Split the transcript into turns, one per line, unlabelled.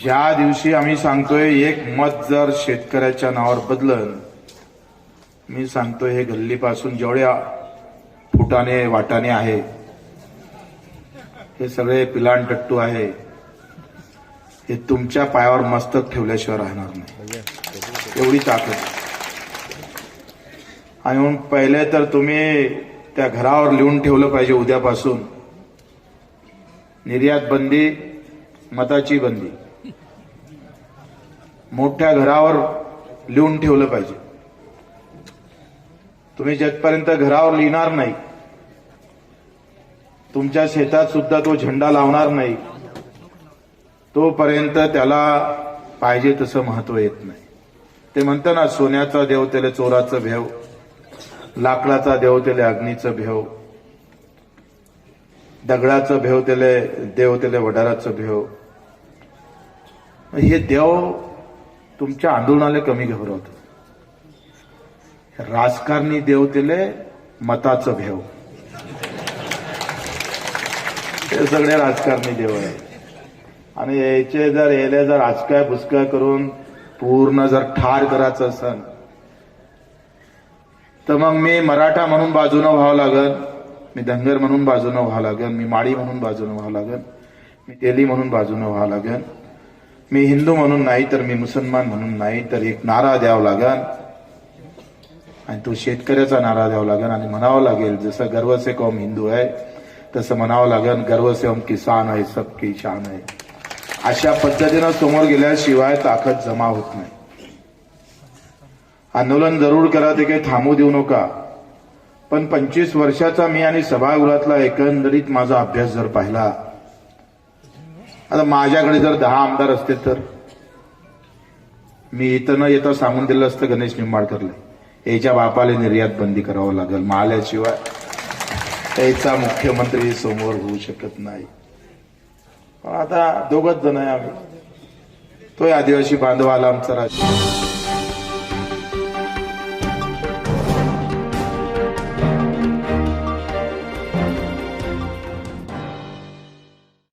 ज्या दिवशी आम्ही सांगतोय एक मत जर शेतकऱ्याच्या नावावर बदलन मी सांगतोय हे गल्लीपासून जेवढ्या फुटाने वाटाने आहे हे सगळे पिलान टट्टू आहे हे तुमच्या पायावर मस्तक ठेवल्याशिवाय राहणार नाही. एवढी ताकद. आणि म्हणून पहिले तर तुम्ही त्या घरावर लिहून ठेवलं पाहिजे उद्यापासून. निर्यात बंदी मताची बंदी. मोठ्या घरावर लिहून ठेवलं पाहिजे. तुम्ही जगपर्यंत घरावर लिहिणार नाही. तुमच्या शेतात सुद्धा तो झेंडा लावणार नाही. तोपर्यंत त्याला पाहिजे तसं महत्त्व येत नाही. ते म्हणतं ना सोन्याचा देव त्याला चोराचं भेव लाकडाचा देव त्याला अग्नीचं भेव दगडाचं भेव त्याला देव त्याला वडाराचं भेव. हे देव तुमच्या आंदोलनाला कमी घबरवत राजकारणी देव मताचं भेव हे सगळे राजकारणी देव आहे आणि याचे जर याला जर आजकाय बुसकाय करून पूर्ण जर ठार करायचं असेल तर मग मी मराठा म्हणून बाजूनं व्हावं लागल मी धनगर म्हणून बाजूनं व्हावं लागेल मी माळी म्हणून बाजूनं व्हावं लागेल मी तेली म्हणून बाजूनं व्हावं लागेल मी हिंदू म्हणून नाही तर मी मुसलमान म्हणून नाही तर एक नारा द्यावा लागेल. आणि तो शेतकऱ्याचा नारा द्यावा लागेल आणि म्हणावं लागेल जसं गर्व से कौम हिंदू आहे तसं म्हणावं लागेल गर्व से हम किसान आहे सबकी शान आहे. अशा पद्धतीनं समोर गेल्याशिवाय ताकद जमा होत नाही. आंदोलन जरूर करा ते काही थांबू देऊ नका. पण पंचवीस वर्षाचा मी आणि सभागृहातला एकंदरीत माझा अभ्यास जर पाहिला आता माझ्याकडे जर दहा आमदार असते तर? मी इथं न येता सांगून दिलं असतं गणेश निंबाळकरला. याच्या बापाला निर्यात बंदी करावं लागेल. माल्याशिवाय याचा मुख्यमंत्री समोर होऊ शकत नाही. पण आता दोघच जण आहे आम्ही. तो आदिवासी बांधवाला आमचा राज